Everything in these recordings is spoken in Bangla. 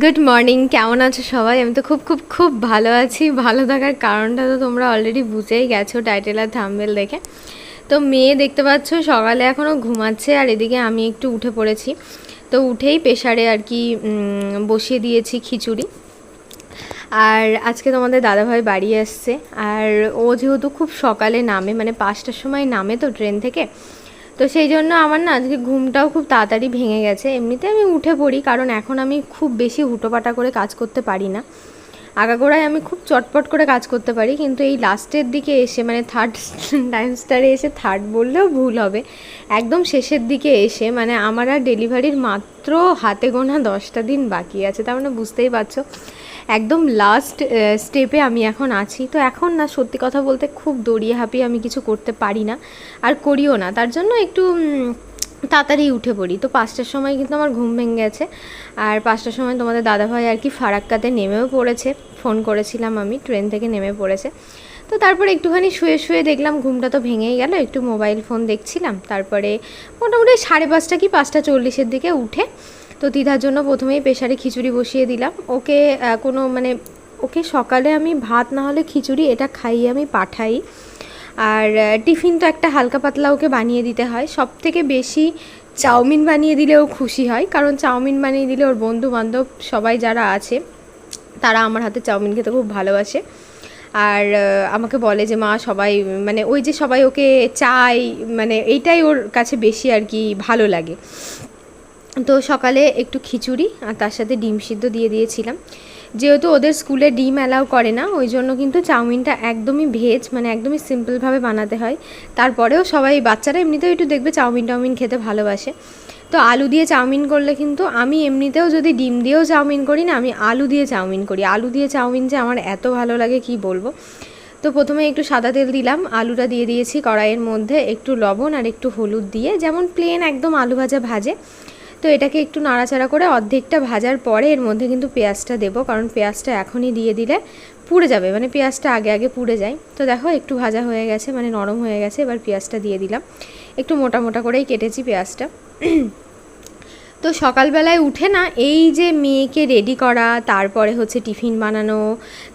গুড মর্নিং কেমন আছো সবাই? আমি তো খুব খুব খুব ভালো আছি। ভালো থাকার কারণটা তো তোমরা অলরেডি বুঝেই গেছো টাইটেল আর থাম্বেল দেখে। তো মেয়ে দেখতে পাচ্ছ, সকালে এখনও ঘুমাচ্ছে আর এদিকে আমি একটু উঠে পড়েছি। তো উঠেই প্রেশারে আর কি বসিয়ে দিয়েছি খিচুড়ি। আর আজকে তোমাদের দাদাভাই বাড়ি আসছে। আর ও যেহেতু খুব সকালে নামে মানে পাঁচটার সময় নামে তো ট্রেন থেকে তো সেই জন্য আমার না আজকে ঘুমটাও খুব তাড়াতাড়ি ভেঙে গেছে। এমনিতে আমি উঠে পড়ি, কারণ এখন আমি খুব বেশি হুটোপাটা করে কাজ করতে পারি না। আগাগোড়ায় আমি খুব চটপট করে কাজ করতে পারি, কিন্তু এই লাস্টের দিকে এসে মানে থার্ড টাইম স্টারে এসে থার্ড বললেও ভুল হবে। একদম শেষের দিকে এসে মানে আমার আর ডেলিভারির মাত্র হাতে গোনা দশটা দিন বাকি আছে, তার মানে বুঝতেই পারছ। একদম লাস্ট স্টেপে আমি এখন আছি। তো এখন না, সত্যি কথা বলতে খুব দড়িয়ে হাঁপিয়ে আমি কিছু করতে পারি না আর করিও না। তার জন্য একটু তাড়াতাড়ি উঠে পড়ি। তো পাঁচটার সময় কিন্তু আমার ঘুম ভেঙে গেছে। আর পাঁচটার সময় তোমাদের দাদাভাই আর কি ফারাক্কাতে নেমেও পড়েছে। ফোন করেছিলাম আমি, ট্রেন থেকে নেমে পড়েছে। তো তারপরে একটুখানি শুয়ে শুয়ে দেখলাম ঘুমটা তো ভেঙেই গেল। একটু মোবাইল ফোন দেখছিলাম। তারপরে মোটামুটি সাড়ে পাঁচটা কি পাঁচটা চল্লিশের দিকে উঠে তো দিদার জন্য প্রথমেই প্রেশারে খিচুড়ি বসিয়ে দিলাম। ওকে কোনো মানে ওকে সকালে আমি ভাত না হলে খিচুড়ি এটা খাইয়ে আমি পাঠাই। আর টিফিন তো একটা হালকা পাতলা ওকে বানিয়ে দিতে হয়। সব থেকে বেশি চাউমিন বানিয়ে দিলে ও খুশি হয়, কারণ চাউমিন বানিয়ে দিলে ওর বন্ধু বান্ধব সবাই যারা আছে, তারা আমার হাতে চাউমিন খেতে খুব ভালোবাসে। আর আমাকে বলে যে, মা, সবাই মানে ওই যে সবাই ওকে চাই মানে এইটাই ওর কাছে বেশি আর কি ভালো লাগে। তো সকালে একটু খিচুড়ি আর তার সাথে ডিম সিদ্ধ দিয়ে দিয়েছিলাম। যেহেতু ওদের স্কুলে ডিম অ্যালাউ করে না, ওই জন্য কিন্তু চাউমিনটা একদমই ভেজ মানে একদমই সিম্পলভাবে বানাতে হয়। তারপরেও সবাই বাচ্চারা এমনিতেও একটু দেখবে চাউমিন টাউমিন খেতে ভালোবাসে। তো আলু দিয়ে চাউমিন করলে কিন্তু আমি এমনিতেও যদি ডিম দিয়েও চাউমিন করি না, আমি আলু দিয়ে চাউমিন করি। আলু দিয়ে চাউমিন যে আমার এত ভালো লাগে, কি বলব? তো প্রথমে একটু সাদা তেল দিলাম, আলুটা দিয়ে দিয়েছি কড়াইয়ের মধ্যে, একটু লবণ আর একটু হলুদ দিয়ে, যেমন প্লেন একদম আলু ভাজা ভাজে। তো এটাকে একটু নাড়াচাড়া করে অর্ধেকটা ভাজার পরে এর মধ্যে কিন্তু পেঁয়াজটা দেবো, কারণ পেঁয়াজটা এখনই দিয়ে দিলে পুড়ে যাবে মানে পেঁয়াজটা আগে আগে পুড়ে যায়। তো দেখো একটু ভাজা হয়ে গেছে মানে নরম হয়ে গেছে, এবার পেঁয়াজটা দিয়ে দিলাম। একটু মোটা মোটা করেই কেটেছি পেঁয়াজটা। তো সকালবেলায় উঠে না এই যে মেয়েকে রেডি করা, তারপরে হচ্ছে টিফিন বানানো,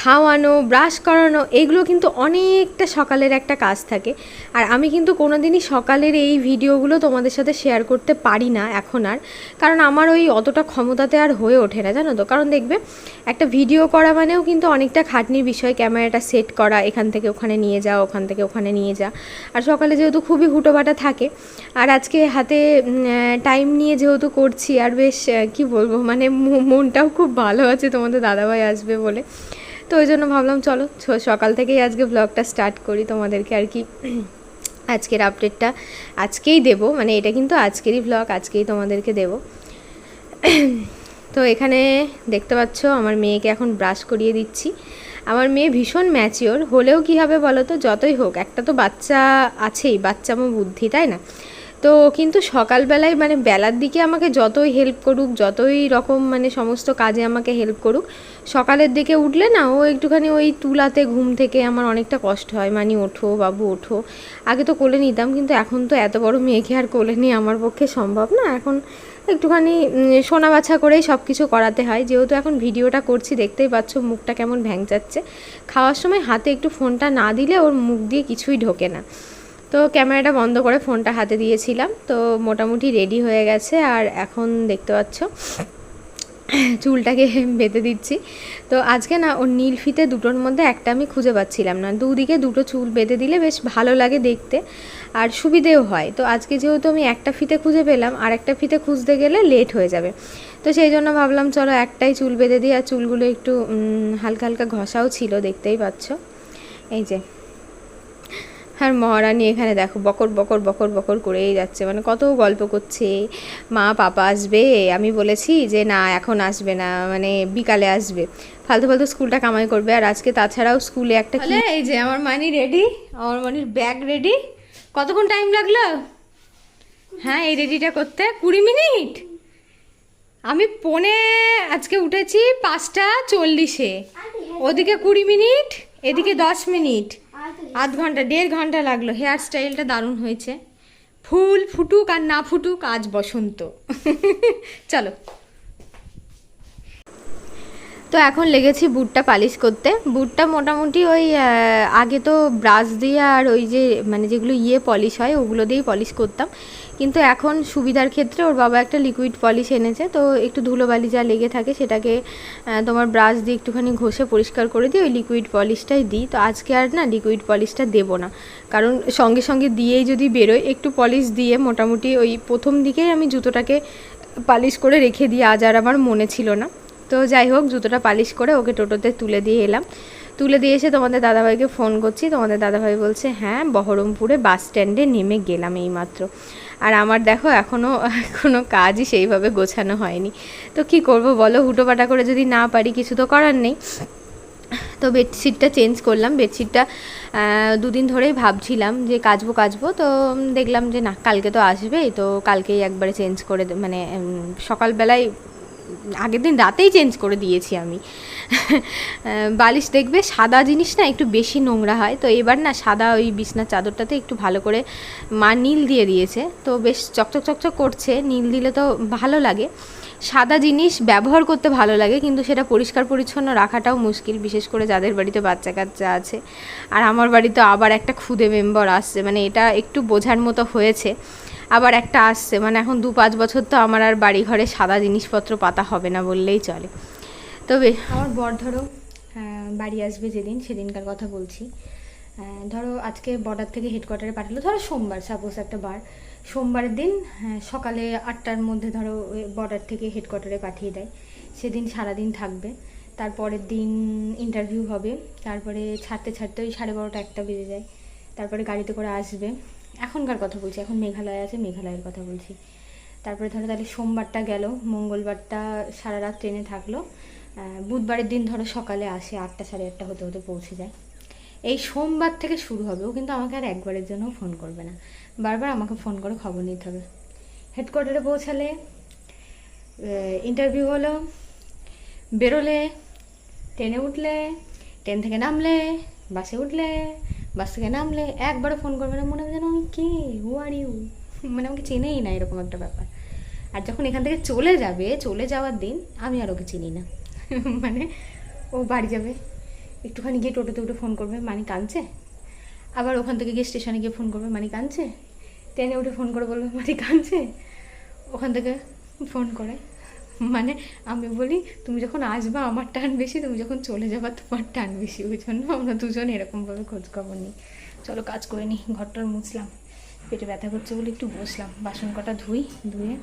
খাওয়ানো ব্রাশ করানো, এগুলো কিন্তু অনেকটা সকালের একটা কাজ থাকে। আর আমি কিন্তু কোনো দিনই সকালের এই ভিডিওগুলো তোমাদের সাথে শেয়ার করতে পারি না এখন আর। কারণ আমার ওই অতটা ক্ষমতাতে আর হয়ে ওঠে না, জানো তো? কারণ দেখবে, একটা ভিডিও করা মানেও কিন্তু অনেকটা খাটনির বিষয়, ক্যামেরাটা সেট করা, এখান থেকে ওখানে নিয়ে যাও, ওখান থেকে ওখানে নিয়ে যা। আর সকালে যেহেতু খুবই হুটোপাটা থাকে, আর আজকে হাতে টাইম নিয়ে যেহেতু করছি আর বেশ কি বলব মানে মনটাও খুব ভালো আছে, তোমাদের দাদাভাই আসবে বলে। তো ওই জন্য ভাবলাম, চলো সকাল থেকেই আজকে ব্লগটা স্টার্ট করি তোমাদেরকে আর কি। আজকের আপডেটটা আজকেই দেবো মানে এটা কিন্তু আজকেরই ব্লগ আজকেই তোমাদেরকে দেবো। তো এখানে দেখতে পাচ্ছ, আমার মেয়েকে এখন ব্রাশ করিয়ে দিচ্ছি। আমার মেয়ে ভীষণ ম্যাচিওর হলেও কী হবে বলো তো, যতই হোক, একটা তো বাচ্চা আছেই, বাচ্চা বাচ্চামো বুদ্ধি, তাই না? তো কিন্তু সকালবেলায় মানে বেলার দিকে আমাকে যতই হেল্প করুক, যতই রকম মানে সমস্ত কাজে আমাকে হেল্প করুক, সকালের দিকে উঠলে না ও একটুখানি ওই তুলাতে ঘুম থেকে আমার অনেকটা কষ্ট হয়। মানে ওঠো বাবু, ওঠো। আগে তো কোলে নিতাম, কিন্তু এখন তো এত বড় মেয়েকে আর কোলে নিয়ে আমার পক্ষে সম্ভব না। এখন একটুখানি সোনা বাছা করেই সব কিছু করাতে হয়। যেহেতু এখন ভিডিওটা করছি, দেখতেই পাচ্ছ মুখটা কেমন ভ্যাংচাচ্ছে। খাওয়ার সময় হাতে একটু ফোনটা না দিলে ওর মুখ দিয়ে কিছুই ঢোকে না। তো ক্যামেরাটা বন্ধ করে ফোনটা হাতে দিয়েছিলাম, তো মোটামুটি রেডি হয়ে গেছে। আর এখন দেখতে পাচ্ছ, চুলটাকে বেঁধে দিচ্ছি। তো আজকে না, ওর নীল ফিতে দুটোর মধ্যে একটা আমি খুঁজে পাচ্ছিলাম না। দুদিকে দুটো চুল বেঁধে দিলে বেশ ভালো লাগে দেখতে, আর সুবিধেও হয়। তো আজকে যেহেতু আমি একটা ফিতে খুঁজে পেলাম, আর একটা ফিতে খুঁজতে গেলে লেট হয়ে যাবে। তো সেই জন্য ভাবলাম, চলো একটাই চুল বেঁধে দিই। আর চুলগুলো একটু হালকা হালকা ঘষাও ছিল, দেখতেই পাচ্ছ। এই যে আর মহারানী এখানে দেখো বকর বকর বকর বকর করেই যাচ্ছে। মানে কত গল্প করছে। মা, পাপা আসবে? আমি বলেছি যে না, এখন আসবে না। মানে বিকালে আসবে। ফালতু ফালতু স্কুলটা কামাই করবে। আর আজকে তাছাড়াও স্কুলে একটা এই যে আমার মানি রেডি। আমার মানির ব্যাগ রেডি। কতক্ষণ টাইম লাগল? হ্যাঁ এই রেডিটা করতে। কুড়ি মিনিট? আমি পনে, আজকে উঠেছি পাঁচটা চল্লিশে। ওদিকে কুড়ি মিনিট, এদিকে দশ মিনিট। আধ ঘণ্টা, দেড় ঘণ্টা লাগল। হেয়ার স্টাইলটা দারুণ হয়েছে। ফুল ফুটুক আর না ফুটুক, আজ বসন্ত। চলো। তো এখন লেগেছি বুটটা পালিশ করতে। বুটটা মোটামুটি ওই আগে তো ব্রাশ দিয়ে আর ওই যে মানে যেগুলো ইয়ে পলিশ হয়, ওগুলো দিয়েই পলিশ করতাম। কিন্তু এখন সুবিধার ক্ষেত্রে ওর বাবা একটা লিকুইড পলিশ এনেছে, তো একটু ধুলোবালি যা লেগে থাকে সেটাকে তোমার ব্রাশ দিয়ে একটুখানি ঘষে পরিষ্কার করে দিই ওই লিকুইড পলিশটাই দিই। তো আজকে আর না লিকুইড পলিশটা দেবো না। কারণ সঙ্গে সঙ্গে দিয়েই যদি বেরোয়, একটু পলিশ দিয়ে মোটামুটি ওই প্রথম দিকেই আমি জুতোটাকে পালিশ করে রেখে দিই, আজ আর আমার মনে ছিল না। তো যাই হোক, জুতোটা পালিশ করে ওকে টোটোতে তুলে দিয়ে এলাম। তুলে দিয়ে এসে তোমাদের দাদাভাইকে ফোন করছি। তোমাদের দাদাভাই বলছে হ্যাঁ বহরমপুরে বাস স্ট্যান্ডে নেমে গেলাম এইমাত্র। আর আমার দেখো এখনও কোনো কাজই সেইভাবে গোছানো হয়নি। তো কি করব বলো? হুটোপাটা করে যদি না পারি কিছু তো করার নেই। তো বেডশিটটা চেঞ্জ করলাম। বেডশিটটা দুদিন ধরেই ভাবছিলাম যে কাচবো কাচবো। তো দেখলাম যে না, কালকে তো আসবেই। তো কালকেই একবারে চেঞ্জ করে মানে সকালবেলায় আগের দিন রাতেই চেঞ্জ করে দিয়েছি আমি। বালিশ দেখবে, সাদা জিনিস না একটু বেশি নোংরা হয়। তো এবার না সাদা ওই বিছনার চাদরটাতে একটু ভালো করে মা নীল দিয়ে দিয়েছে। তো বেশ চকচক চকচক করছে, নীল দিলে তো ভালো লাগে। সাদা জিনিস ব্যবহার করতে ভালো লাগে, কিন্তু সেটা পরিষ্কার পরিচ্ছন্ন রাখাটাও মুশকিল, বিশেষ করে যাদের বাড়িতে বাচ্চা কাচ্চা আছে। আর আমার বাড়িতে আবার একটা খুদে মেম্বার আসছে মানে এটা একটু বোঝার মতো হয়েছে। আবার একটা আসছে। মানে এখন দু পাঁচ বছর তো আমার আর বাড়ি ঘরে সাদা জিনিসপত্র পাতা হবে না বললেই চলে। তবে আমার বর ধরো বাড়ি আসবে যেদিন সেদিনকার কথা বলছি। ধরো আজকে বর্ডার থেকে হেডকোয়ার্টারে পাঠালো। ধরো সোমবার সাপোজ একটা বার। সোমবারের দিন হ্যাঁ, সকালে আটটার মধ্যে ধরো বর্ডার থেকে হেডকোয়ার্টারে পাঠিয়ে দেয়। সেদিন সারাদিন থাকবে। তারপরের দিন ইন্টারভিউ হবে। তারপরে ছাড়তে ছাড়তে ওই সাড়ে বারোটা একটা বেজে যায়। তারপরে গাড়িতে করে আসবে। এখনকার কথা বলছি, এখন মেঘালয় আছে, মেঘালয়ের কথা বলছি। তারপরে ধরো তাহলে সোমবারটা গেল, মঙ্গলবারটা সারা রাত ট্রেনে থাকল। বুধবারের দিন ধরো সকালে আসে, আটটা সাড়ে আটটা হতে হতে পৌঁছে যায়। এই সোমবার থেকে শুরু হবে, ও কিন্তু আমাকে আর একবারের জন্য ফোন করবে না। বারবার আমাকে ফোন করে খবর নিতে হবে। হেডকোয়ার্টারে পৌঁছালে ইন্টারভিউ হলো, বেরোলে, ট্রেনে উঠলে, ট্রেন থেকে নামলে, বাসে উঠলে বাস থেকে নামলে একবারও ফোন করবে না, মনে হবে যেন আমি কে হু আর ইউ মানে আমাকে চেনেই না এরকম একটা ব্যাপার। আর যখন এখান থেকে চলে যাবে, চলে যাওয়ার দিন আমি আর ওকে চিনি না। মানে ও বাড়ি যাবে, একটুখানি গিয়ে টোটোতে উঠে ফোন করবে, মানি কাঁদছে? আবার ওখান থেকে গিয়ে স্টেশনে গিয়ে ফোন করবে, মানি কাঁদছে? ট্রেনে উঠে ফোন করে বলবে, মানি কাঁদছে? ওখান থেকে ফোন করে। মানে আমি বলি, তুমি যখন আসবা আমার টান বেশি, তুমি যখন চলে যাবা তোমার টান বেশি। ওই জন্য আমরা দুজন এরকমভাবে খোঁজ খবর নিই। চলো কাজ করে নিই, ঘরটার মুছলাম। পেটে ব্যথা করছে বলে একটু বসলাম। বাসন কটা ধুই, ধুয়ে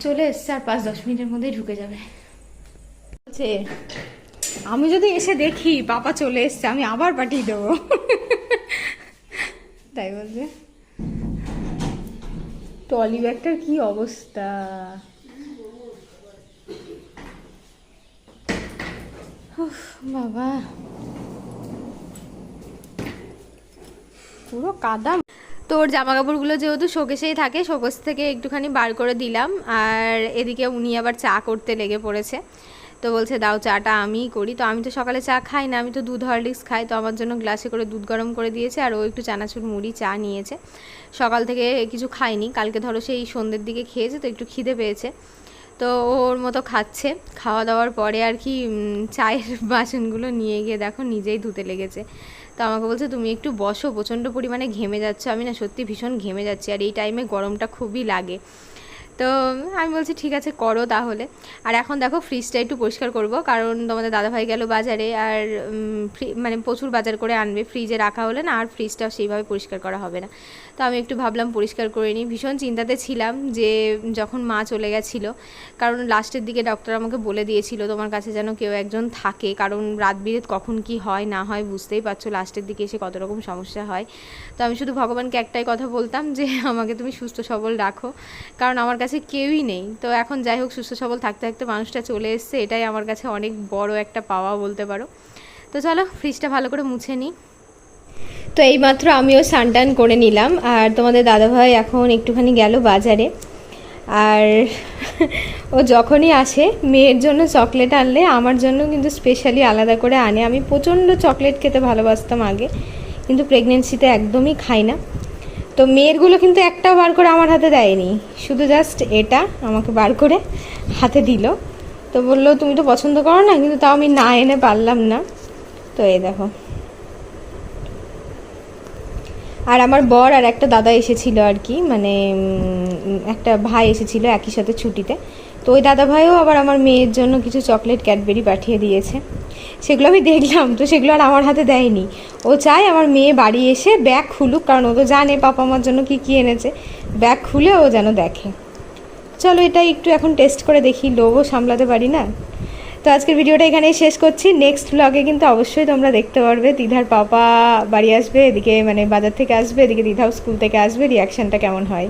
চলে এসছে আর পাঁচ, দশ মিনিটের মধ্যেই ঢুকে যাবে। আমি যদি এসে দেখি বাবা চলে এসছে, আমি আবার পাঠিয়ে দেবো। তাই বলছে। টলি ব্যাগটার কি অবস্থা? বাবা। পুরো কাদা। তোর জামা কাপড়গুলো যেহেতু শোকেশেই থাকে, শোকেশ থেকে একটুখানি বার করে দিলাম। আর এদিকে উনি আবার চা করতে লেগে পড়েছে। তো বলছে, দাও চাটা, আমিই করি। তো আমি তো সকালে চা খাই না, আমি তো দুধ হরলিক্স খাই। তো আমার জন্য গ্লাসে করে দুধ গরম করে দিয়েছে আর ও একটু চানাচুর মুড়ি, চা নিয়েছে। সকাল থেকে কিছু খাইনি। কালকে ধরো সেই সন্ধ্যের দিকে খেয়েছে, তো একটু খিদে পেয়েছে। তো ওর মতো খাচ্ছে। খাওয়া দাওয়ার পরে আর কি চায়ের বাসনগুলো নিয়ে গিয়ে দেখো নিজেই ধুতে লেগেছে। তো আমাকে বলছে, তুমি একটু বসো, প্রচণ্ড পরিমাণে ঘেমে যাচ্ছ। আমি না সত্যি ভীষণ ঘেমে যাচ্ছি। আর এই টাইমে গরমটা খুবই লাগে। তো আমি বলছি, ঠিক আছে, করো তাহলে। আর এখন দেখো ফ্রিজটা একটু পরিষ্কার করব, কারণ তোমাদের দাদাভাই গেল বাজারে আর মানে প্রচুর বাজার করে আনবে। ফ্রিজে রাখা হলে না, আর ফ্রিজটা সেইভাবে পরিষ্কার করা হবে না। তো আমি একটু ভাবলাম পরিষ্কার করে নিই। ভীষণ চিন্তাতে ছিলাম যে, যখন মা চলে গেছিল, কারণ লাস্টের দিকে ডক্টর আমাকে বলে দিয়েছিল, তোমার কাছে যেন কেউ একজন থাকে। কারণ রাত বিরেত কখন কি হয়, না হয় বুঝতেই পারছ, লাস্টের দিকে এসে কত রকম সমস্যা হয়। তো আমি শুধু ভগবানকে একটাই কথা বলতাম যে, আমাকে তুমি সুস্থ সবল রাখো। কারণ আমার কাছে কেউই নেই। তো এখন যাই হোক, সুস্থ সবল থাকতে থাকতে মানুষটা চলে এসছে, এটাই আমার কাছে অনেক বড় একটা পাওয়া বলতে পারো। তো চলো ফ্রিজটা ভালো করে মুছে নিই। তো এইমাত্র আমিও সানটান করে নিলাম, আর তোমাদের দাদাভাই এখন একটুখানি গেল বাজারে। আর ও যখনই আসে, মেয়ের জন্য চকলেট আনলে আমার জন্য কিন্তু স্পেশালি আলাদা করে আনে। আমি প্রচণ্ড চকলেট খেতে ভালোবাসতাম আগে, কিন্তু প্রেগনেন্সিতে একদমই খাই না। তো মেয়েরগুলো কিন্তু একটাও বার করে আমার হাতে দেয়নি। শুধু জাস্ট এটা আমাকে বার করে হাতে দিল। তো বলল, তুমি তো পছন্দ করো না, কিন্তু তাও আমি না এনে পারলাম না। তো এই দেখো। আর আমার বর আর একটা দাদা এসেছিল আর কি মানে একটা ভাই এসেছিল একই সাথে ছুটিতে। তো ওই দাদাভাইও আবার আমার মেয়ের জন্য কিছু চকলেট, ক্যাডবেরি পাঠিয়ে দিয়েছে। সেগুলো আমি দেখলাম, তো সেগুলো আর আমার হাতে দেয়নি। ও চায় আমার মেয়ে বাড়ি এসে ব্যাগ খুলুক, কারণ ও তো জানে পাপা আমার জন্য কি কী এনেছে। ব্যাগ খুলে ও যেন দেখে। চলো এটা একটু এখন টেস্ট করে দেখি লোভও সামলাতে পারি না? তো আজকের ভিডিওটা এখানেই শেষ করছি। নেক্সট ব্লগে কিন্তু অবশ্যই তোমরা দেখতে পারবে, দিধার পাপা বাড়ি আসবে, এদিকে মানে বাজার থেকে আসবে, এদিকে দিধাও স্কুল থেকে আসবে রিয়াকশানটা কেমন হয়।